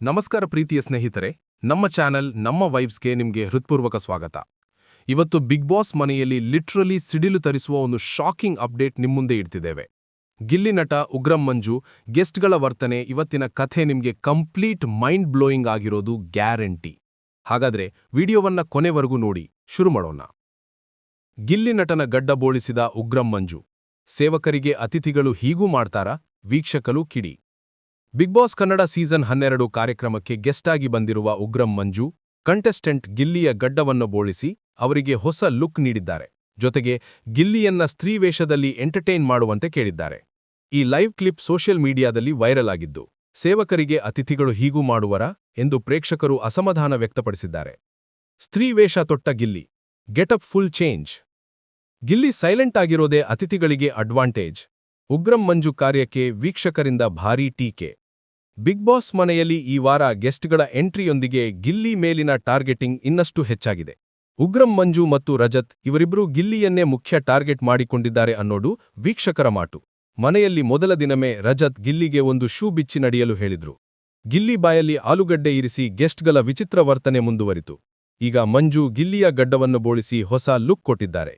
ನಮಸ್ಕಾರ ಪ್ರೀತಿಯ ಸ್ನೇಹಿತರೆ, ನಮ್ಮ ಚಾನೆಲ್ ನಮ್ಮ ವೈಬ್ಸ್ಗೆ ನಿಮಗೆ ಹೃತ್ಪೂರ್ವಕ ಸ್ವಾಗತ. ಇವತ್ತು ಬಿಗ್ ಬಾಸ್ ಮನೆಯಲ್ಲಿ ಲಿಟ್ರಲಿ ಸಿಡಿಲು ತರಿಸುವ ಒಂದು ಶಾಕಿಂಗ್ ಅಪ್ಡೇಟ್ ನಿಮ್ಮುಂದೆ ಇಡ್ತಿದ್ದೇವೆ. ಗಿಲ್ಲಿ ನಟ ಉಗ್ರಂ ಮಂಜು, ಗೆಸ್ಟ್ಗಳ ವರ್ತನೆ ಇವತ್ತಿನ ಕಥೆ ನಿಮಗೆ ಕಂಪ್ಲೀಟ್ ಮೈಂಡ್ ಬ್ಲೋಯಿಂಗ್ ಆಗಿರೋದು ಗ್ಯಾರಂಟಿ. ಹಾಗಾದ್ರೆ ವಿಡಿಯೋವನ್ನ ಕೊನೆವರೆಗೂ ನೋಡಿ, ಶುರು ಮಾಡೋಣ. ಗಿಲ್ಲಿ ನಟನ ಗಡ್ಡ ಬೋಳಿಸಿದ ಉಗ್ರಂ ಮಂಜು, ಸೇವಕರಿಗೆ ಅತಿಥಿಗಳು ಹೀಗೂ ಮಾಡ್ತಾರಾ, ವೀಕ್ಷಕರು ಕಿಡಿ. ಬಿಗ್ ಬಾಸ್ ಕನ್ನಡ ಸೀಸನ್ ಹನ್ನೆರಡು ಕಾರ್ಯಕ್ರಮಕ್ಕೆ ಗೆಸ್ಟ್ ಆಗಿ ಬಂದಿರುವ ಉಗ್ರಂ ಮಂಜು, ಕಂಟೆಸ್ಟೆಂಟ್ ಗಿಲ್ಲಿಯ ಗಡ್ಡವನ್ನು ಬೋಳಿಸಿ ಅವರಿಗೆ ಹೊಸ ಲುಕ್ ನೀಡಿದ್ದಾರೆ. ಜೊತೆಗೆ ಗಿಲ್ಲಿಯನ್ನ ಸ್ತ್ರೀ ವೇಷದಲ್ಲಿ ಎಂಟರ್ಟೈನ್ ಮಾಡುವಂತೆ ಕೇಳಿದ್ದಾರೆ. ಈ ಲೈವ್ ಕ್ಲಿಪ್ ಸೋಷಿಯಲ್ ಮೀಡಿಯಾದಲ್ಲಿ ವೈರಲ್ ಆಗಿದ್ದು, ಸೇವಕರಿಗೆ ಅತಿಥಿಗಳು ಹೀಗೂ ಮಾಡುವರ ಎಂದು ಪ್ರೇಕ್ಷಕರು ಅಸಮಾಧಾನ ವ್ಯಕ್ತಪಡಿಸಿದ್ದಾರೆ. ಸ್ತ್ರೀ ವೇಷ ತೊಟ್ಟ Gilli getup full change. Gilli silent ಆಗಿರೋದೇ ಅತಿಥಿಗಳಿಗೆ ಅಡ್ವಾಂಟೇಜ್. ಉಗ್ರಂ ಮಂಜು ಕಾರ್ಯಕ್ಕೆ ವೀಕ್ಷಕರಿಂದ ಭಾರೀ ಟೀಕೆ. ಬಿಗ್ ಬಾಸ್ ಮನೆಯಲ್ಲಿ ಈ ವಾರ ಗೆಸ್ಟ್ಗಳ ಎಂಟ್ರಿಯೊಂದಿಗೆ ಗಿಲ್ಲಿ ಮೇಲಿನ ಟಾರ್ಗೆಟಿಂಗ್ ಇನ್ನಷ್ಟು ಹೆಚ್ಚಾಗಿದೆ. ಉಗ್ರಂ, ಮಂಜು ಮತ್ತು ರಜತ್ ಇವರಿಬ್ಬರೂ ಗಿಲ್ಲಿಯನ್ನೇ ಮುಖ್ಯ ಟಾರ್ಗೆಟ್ ಮಾಡಿಕೊಂಡಿದ್ದಾರೆ ಅನ್ನೋದು ವೀಕ್ಷಕರ ಮಾತು. ಮನೆಯಲ್ಲಿ ಮೊದಲ ದಿನವೇ ರಜತ್ ಗಿಲ್ಲಿಗೆ ಒಂದು ಶೂ ಬಿಚ್ಚಿ ನಡೆಯಲು ಹೇಳಿದ್ರು. ಗಿಲ್ಲಿ ಬಾಯಲ್ಲಿ ಆಲೂಗಡ್ಡೆ ಇರಿಸಿ ಗೆಸ್ಟ್ಗಳ ವಿಚಿತ್ರ ವರ್ತನೆ ಮುಂದುವರಿತು. ಈಗ ಮಂಜು ಗಿಲ್ಲಿಯ ಗಡ್ಡವನ್ನು ಬೋಳಿಸಿ ಹೊಸ ಲುಕ್ ಕೊಟ್ಟಿದ್ದಾರೆ.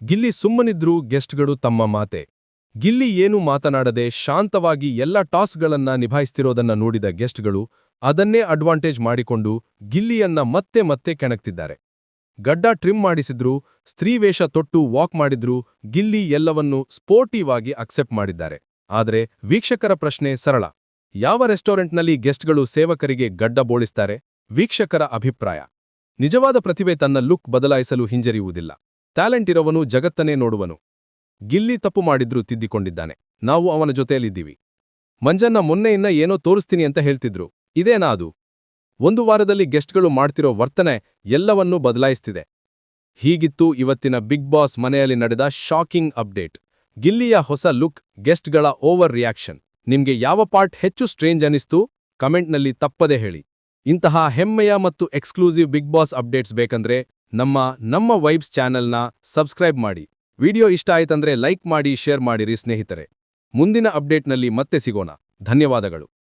ಗಿಲ್ಲಿ ಸುಮ್ಮನಿದ್ರೂ ಗೆಸ್ಟ್ಗಳು ತಮ್ಮ ಮಾತೆ. ಗಿಲ್ಲಿ ಏನೂ ಮಾತನಾಡದೆ ಶಾಂತವಾಗಿ ಎಲ್ಲ ಟಾಸ್ಗಳನ್ನ ನಿಭಾಯಿಸ್ತಿರೋದನ್ನ ನೋಡಿದ ಗೆಸ್ಟ್ಗಳು ಅದನ್ನೇ ಅಡ್ವಾಂಟೇಜ್ ಮಾಡಿಕೊಂಡು ಗಿಲ್ಲಿಯನ್ನ ಮತ್ತೆ ಮತ್ತೆ ಕೆಣಕ್ತಿದ್ದಾರೆ. ಗಡ್ಡ ಟ್ರಿಮ್ ಮಾಡಿಸಿದ್ರು ಸ್ತ್ರೀವೇಷ ತೊಟ್ಟು ವಾಕ್ ಮಾಡಿದ್ರು, ಗಿಲ್ಲಿ ಎಲ್ಲವನ್ನೂ ಸ್ಪೋರ್ಟಿವಾಗಿ ಅಕ್ಸೆಪ್ಟ್ ಮಾಡಿದ್ದಾರೆ. ಆದರೆ ವೀಕ್ಷಕರ ಪ್ರಶ್ನೆ ಸರಳ. ಯಾವ ರೆಸ್ಟೋರೆಂಟ್ನಲ್ಲಿ ಗೆಸ್ಟ್ಗಳು ಸೇವಕರಿಗೆ ಗಡ್ಡ ಬೋಳಿಸ್ತಾರೆ? ವೀಕ್ಷಕರ ಅಭಿಪ್ರಾಯ. ನಿಜವಾದ ಪ್ರತಿಭೆ ತನ್ನ ಲುಕ್ ಬದಲಾಯಿಸಲು ಹಿಂಜರಿಯುವುದಿಲ್ಲ. ಟ್ಯಾಲೆಂಟ್ ಇರೋವನು ಜಗತ್ತನೇ ನೋಡುವನು. ಗಿಲ್ಲಿ ತಪ್ಪು ಮಾಡಿದ್ರೂ ತಿದ್ದಿಕೊಂಡಿದ್ದಾನೆ. ನಾವು ಅವನ ಜೊತೆಯಲ್ಲಿದ್ದೀವಿ. ಮಂಜನ್ನ ಮೊನ್ನೆಯಿಂದ ಏನೋ ತೋರಿಸ್ತೀನಿ ಅಂತ ಹೇಳ್ತಿದ್ರು. ಇದೇನಾ ಅದು? ಒಂದು ವಾರದಲ್ಲಿ ಗೆಸ್ಟ್ಗಳು ಮಾಡ್ತಿರೋ ವರ್ತನೆ ಎಲ್ಲವನ್ನೂ ಬದಲಾಯಿಸ್ತಿದೆ. ಹೀಗಿತ್ತು ಇವತ್ತಿನ ಬಿಗ್ ಬಾಸ್ ಮನೆಯಲ್ಲಿ ನಡೆದ ಶಾಕಿಂಗ್ ಅಪ್ಡೇಟ್. ಗಿಲ್ಲಿಯ ಹೊಸ ಲುಕ್, ಗೆಸ್ಟ್ಗಳ ಓವರ್ ರಿಯಾಕ್ಷನ್. ನಿಮ್ಗೆ ಯಾವ ಪಾರ್ಟ್ ಹೆಚ್ಚು ಸ್ಟ್ರೇಂಜ್ ಅನಿಸ್ತು? ಕಮೆಂಟ್ನಲ್ಲಿ ತಪ್ಪದೆ ಹೇಳಿ. ಇಂತಹ ಹೆಮ್ಮೆಯ ಮತ್ತು ಎಕ್ಸ್ಕ್ಲೂಸಿವ್ ಬಿಗ್ ಬಾಸ್ ಅಪ್ಡೇಟ್ಸ್ ಬೇಕಂದ್ರೆ ನಮ್ಮ ನಮ್ಮ ವೈಬ್ಸ್ ಚಾನೆಲ್ನ ಸಬ್ಸ್ಕ್ರೈಬ್ ಮಾಡಿ. ವಿಡಿಯೋ ಇಷ್ಟ ಆಯ್ತಂದ್ರೆ ಲೈಕ್ ಮಾಡಿ ಶೇರ್ ಮಾಡಿರಿ ಸ್ನೇಹಿತರೆ. ಮುಂದಿನ ಅಪ್ಡೇಟ್ನಲ್ಲಿ ಮತ್ತೆ ಸಿಗೋಣ. ಧನ್ಯವಾದಗಳು.